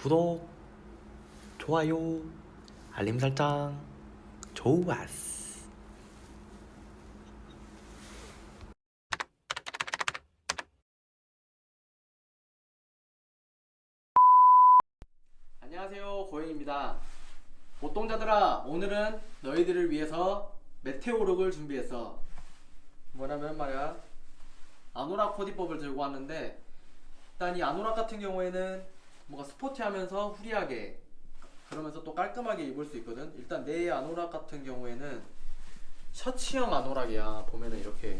구독, 좋아요, 알림 설정, 좋았어. 안녕하세요 고영입니다. 보통자들아 오늘은 너희들을 위해서 메테오룩을 준비했어. 뭐냐면 말이야. 아노락 코디법을 들고 왔는데 일단 이 아노락 같은 경우에는 뭔가 스포티하면서 후리하게 그러면서 또 깔끔하게 입을 수 있거든 일단 내 아노락 같은 경우에는 셔츠형 아노락이야 보면은 이렇게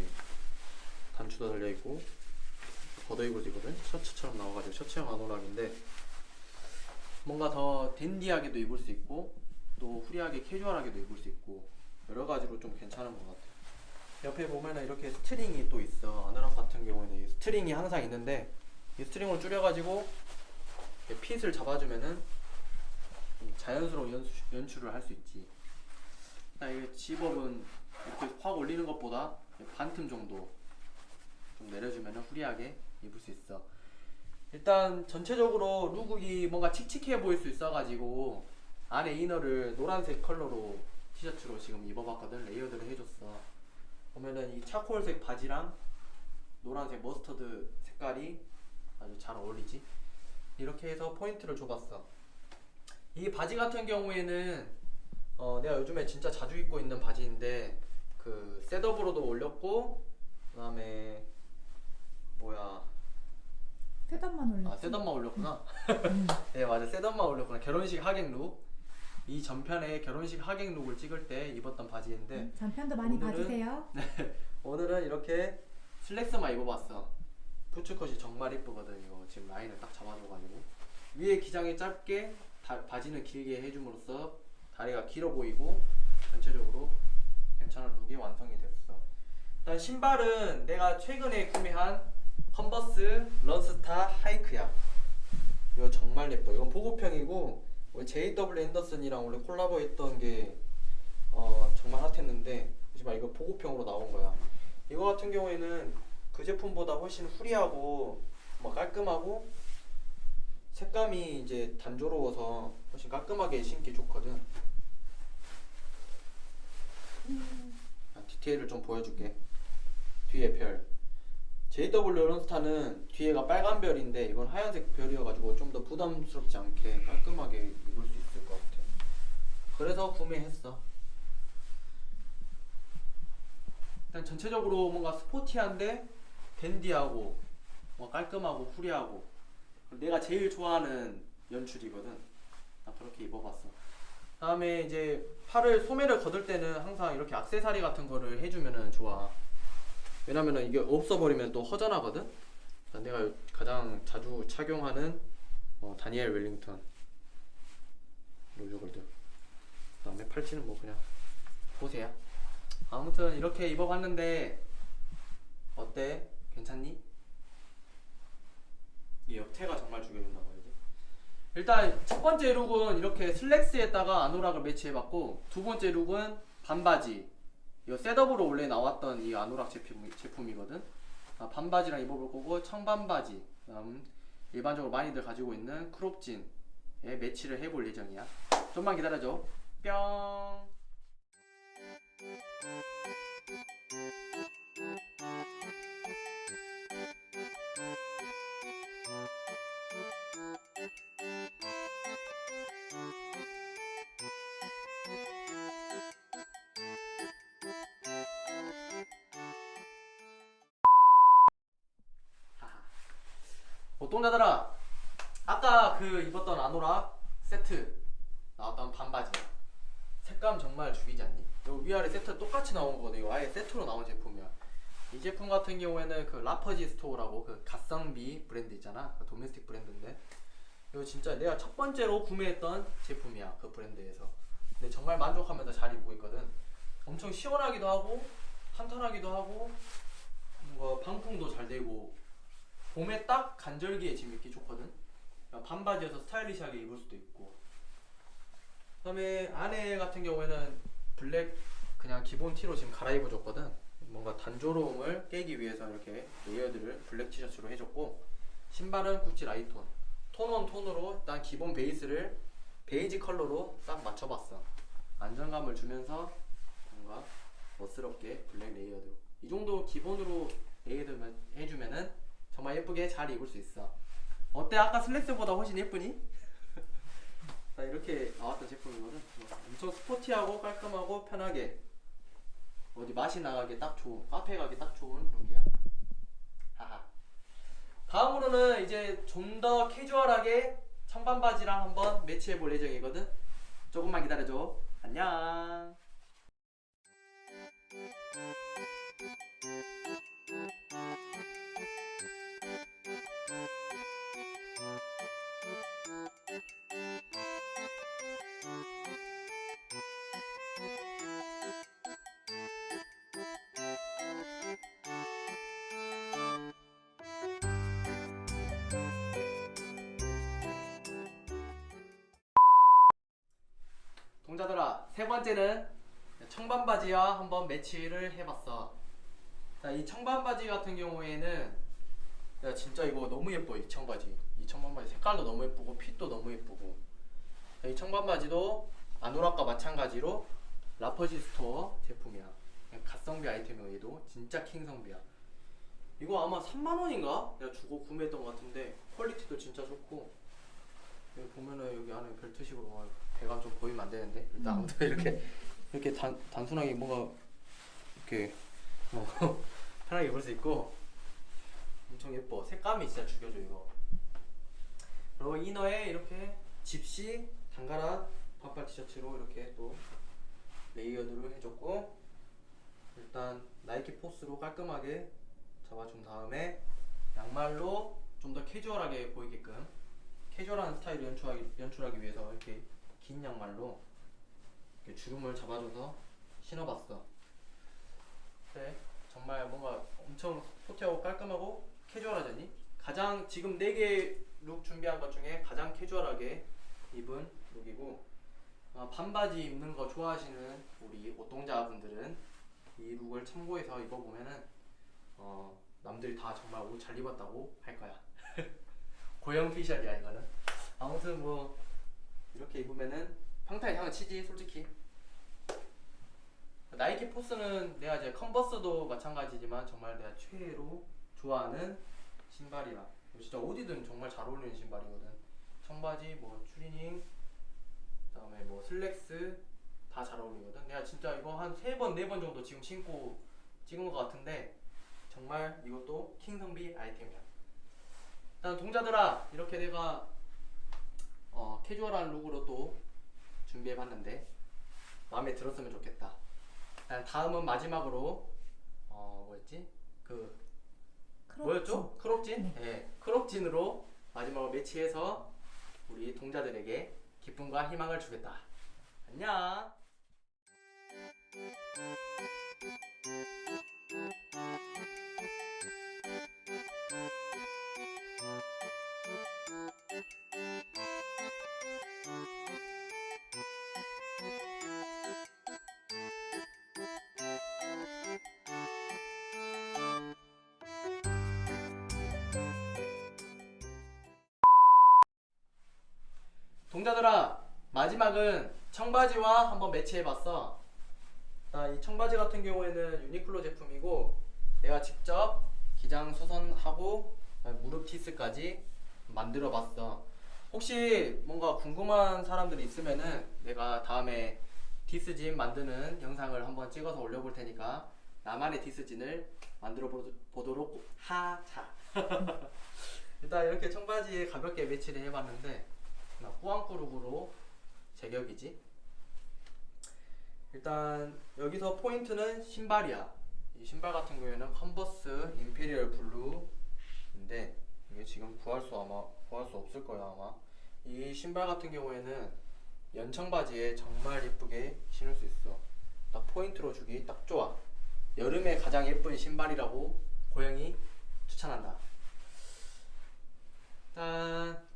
단추도 달려 있고 걷어 입을 수 있거든 셔츠처럼 나와가지고 셔츠형 아노락인데 뭔가 더 댄디하게도 입을 수 있고 또 후리하게 캐주얼하게도 입을 수 있고 여러 가지로 좀 괜찮은 것 같아요. 옆에 보면은 이렇게 스트링이 또 있어. 아너락 같은 경우에는 이 스트링이 항상 있는데 이 스트링을 줄여가지고 핏을 잡아주면은 이 자연스러운 연수, 연출을 할 수 있지. 나 이게 집업은 이렇게 확 올리는 것보다 반틈 정도 좀 내려주면은 후리하게 입을 수 있어. 일단 전체적으로 룩이 뭔가 칙칙해 보일 수 있어가지고 안에 이너를 노란색 컬러로 티셔츠로 지금 입어봤거든 레이어드를 해줬어 보면은 이 차콜색 바지랑 노란색 머스터드 색깔이 아주 잘 어울리지 이렇게 해서 포인트를 줘봤어 이 바지 같은 경우에는 어, 내가 요즘에 진짜 자주 입고 있는 바지인데 그 셋업으로도 올렸고 그 다음에 뭐야 셋업만 올렸지. 아 셋업만 올렸구나. 음. 네 맞아 셋업만 올렸구나. 결혼식 하객 룩. 이 전편에 결혼식 하객 룩을 찍을 때 입었던 바지인데 음, 전편도 많이 오늘은- 봐주세요. 오늘은 이렇게 슬랙스만 입어봤어. 부츠컷이 정말 이쁘거든 이거 지금 라인을 딱 잡아줘가지고 위에 기장이 짧게 다- 바지는 길게 해줌으로써 다리가 길어 보이고 전체적으로 괜찮은 룩이 완성이 됐어. 일단 신발은 내가 최근에 구매한 컨버스 런스타 하이크야. 이거 정말 예뻐. 이건 보급형이고 JW 앤더슨이랑 원래 콜라보 했던 게 어, 정말 핫했는데 하지만 이거 보급형으로 나온 거야. 이거 같은 경우에는 그 제품보다 훨씬 후리하고 뭐 깔끔하고 색감이 이제 단조로워서 훨씬 깔끔하게 신기 좋거든. 아, 디테일을 좀 보여줄게. 뒤에 별. JW 런스타는 뒤에가 빨간 별인데 이건 하얀색 별이어가지고 좀 더 부담스럽지 않게 깔끔하게 입을 수 있을 것 같아. 그래서 구매했어. 일단 전체적으로 뭔가 스포티한데 댄디하고 뭐 깔끔하고 후리하고 내가 제일 좋아하는 연출이거든. 나 그렇게 입어봤어. 다음에 이제 팔을 소매를 걷을 때는 항상 이렇게 악세사리 같은 거를 해주면은 좋아. 왜냐면은 이게 없어버리면 또 허전하거든. 내가 가장 자주 착용하는 어, 다니엘 웰링턴 로즈골드. 그다음에 팔찌는 뭐 그냥 보세요. 아무튼 이렇게 입어봤는데 어때? 괜찮니? 이 옆태가 정말 죽여준단 말이지. 일단 첫 번째 룩은 이렇게 슬랙스에다가 아노락을 매치해봤고 두 번째 룩은 반바지. 이거 셋업으로 원래 나왔던 이 아노락 제품, 제품이거든. 아, 반바지랑 입어볼 거고 청반바지. 그다음 일반적으로 많이들 가지고 있는 크롭진에 매치를 해볼 예정이야. 좀만 기다려줘. 뿅. 보통자들아 아까 그 입었던 아노락 세트 나왔던 반바지. 색감 정말 죽이지 않니? 요 위아래 세트 똑같이 나온 거거든. 이거 아예 세트로 나온 제품이야. 이 제품 같은 경우에는 그 라퍼지 스토어라고 그 갓성비 브랜드 있잖아. 그 도메스틱 브랜드인데. 이거 진짜 내가 첫 번째로 구매했던 제품이야 그 브랜드에서. 근데 정말 만족하면서 잘 입고 있거든. 엄청 시원하기도 하고 탄탄하기도 하고 뭔가 방풍도 잘 되고 봄에 딱 간절기에 지금 입기 좋거든. 반바지여서 스타일리시하게 입을 수도 있고. 그다음에 안에 같은 경우에는 블랙 그냥 기본 티로 지금 갈아입어 줬거든. 뭔가 단조로움을 깨기 위해서 이렇게 레이어드를 블랙 티셔츠로 해줬고 신발은 구찌 라이톤. 톤온 톤으로 일단 기본 베이스를 베이지 컬러로 딱 맞춰봤어. 안정감을 주면서 뭔가 멋스럽게 블랙 레이어드. 이 정도 기본으로 레이어드 해주면은 정말 예쁘게 잘 입을 수 있어. 어때? 아까 슬랙스보다 훨씬 예쁘니? 자 이렇게 나왔던 제품이거든. 엄청 스포티하고 깔끔하고 편하게 어디 맛이 나가기 딱 좋은 카페 가기 딱 좋은 룩이야. 하하. 다음으로는 이제 좀 더 캐주얼하게 청반 바지랑 한번 매치해 볼 예정이거든. 조금만 기다려줘. 안녕. 동자들아 세 번째는 청반 바지와 한번 매치를 해봤어. 자, 이 청반 바지 같은 경우에는 야 진짜 이거 너무 예뻐 이 청바지. 이 청반 바지 색깔도 너무 예쁘고 핏도 너무 예쁘고. 자, 이 청반 바지도 아노락과 마찬가지로 라퍼지 스토어 제품이야. 갓성비 아이템이고 얘도 진짜 킹성비야. 이거 아마 3만 원인가? 내가 주고 구매했던 것 같은데 퀄리티도 진짜 좋고 여기 보면은 여기 안에 벨트식으로 와, 배가 좀 보이면 안 되는데? 일단 아무튼 이렇게 이렇게 단 단순하게 뭔가 이렇게 뭐 편하게 입을 수 있고 엄청 예뻐. 색감이 진짜 죽여줘 이거. 그리고 이너에 이렇게 집시 단가란 반팔 티셔츠로 이렇게 또 레이어드를 해줬고 일단 나이키 포스로 깔끔하게 잡아준 다음에 양말로 좀 더 캐주얼하게 보이게끔 캐주얼한 스타일을 연출하기, 연출하기 위해서 이렇게 긴 양말로 이렇게 주름을 잡아줘서 신어봤어. 네, 정말 뭔가 엄청 스포티하고 깔끔하고 캐주얼하잖니? 가장 지금 4개 룩 준비한 것 중에 가장 캐주얼하게 입은 룩이고 어, 반바지 입는 거 좋아하시는 우리 옷동자분들은 이 룩을 참고해서 입어보면은 어, 남들이 다 정말 옷 잘 입었다고 할 거야. 고형 피셜이야 이거는. 아무튼 뭐 이렇게 입으면은 평타에 향을 치지 솔직히. 나이키 포스는 내가 이제 컨버스도 마찬가지지만 정말 내가 최애로 좋아하는 신발이야. 진짜 어디든 정말 잘 어울리는 신발이거든. 청바지, 뭐 추리닝, 그다음에 뭐 슬랙스 다 잘 어울리거든. 내가 진짜 이거 한 세 번 네 번 정도 지금 신고 찍은 것 같은데 정말 이것도 킹성비 아이템이야. 일단 동자들아 이렇게 내가 어, 캐주얼한 룩으로 또 준비해봤는데 마음에 들었으면 좋겠다. 자, 다음은 마지막으로 어 뭐였지 그 뭐였죠? 크롭진? 네. 크롭진으로 마지막으로 매치해서 우리 동자들에게 기쁨과 희망을 주겠다. 안녕. 동자들아 마지막은 청바지와 한번 매치해봤어. 자, 이 청바지 같은 경우에는 유니클로 제품이고 내가 직접 기장 수선하고 무릎 티스까지 만들어봤어. 혹시 뭔가 궁금한 사람들이 있으면은 내가 다음에 디스진 만드는 영상을 한번 찍어서 올려볼 테니까 나만의 디스진을 만들어 보- 보도록 하자. 일단 이렇게 청바지에 가볍게 매치를 해봤는데 나 꾸안꾸룩으로 제격이지. 일단 여기서 포인트는 신발이야. 이 신발 같은 경우에는 컨버스 임페리얼 블루인데 이게 지금 구할 수 아마 구할 수 없을 거야 아마. 이 신발 같은 경우에는 연청 바지에 정말 예쁘게 신을 수 있어. 딱 포인트로 주기 딱 좋아. 여름에 가장 예쁜 신발이라고 고영이 추천한다. 일단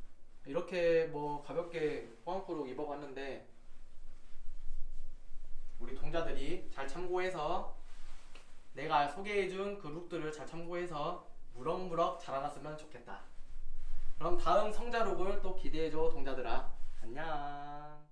이렇게 뭐 가볍게 호황꾸룩 입어봤는데 우리 동자들이 잘 참고해서 내가 소개해준 그 룩들을 잘 참고해서 무럭무럭 자라났으면 좋겠다. 그럼 다음 성자록을 또 기대해줘 동자들아 안녕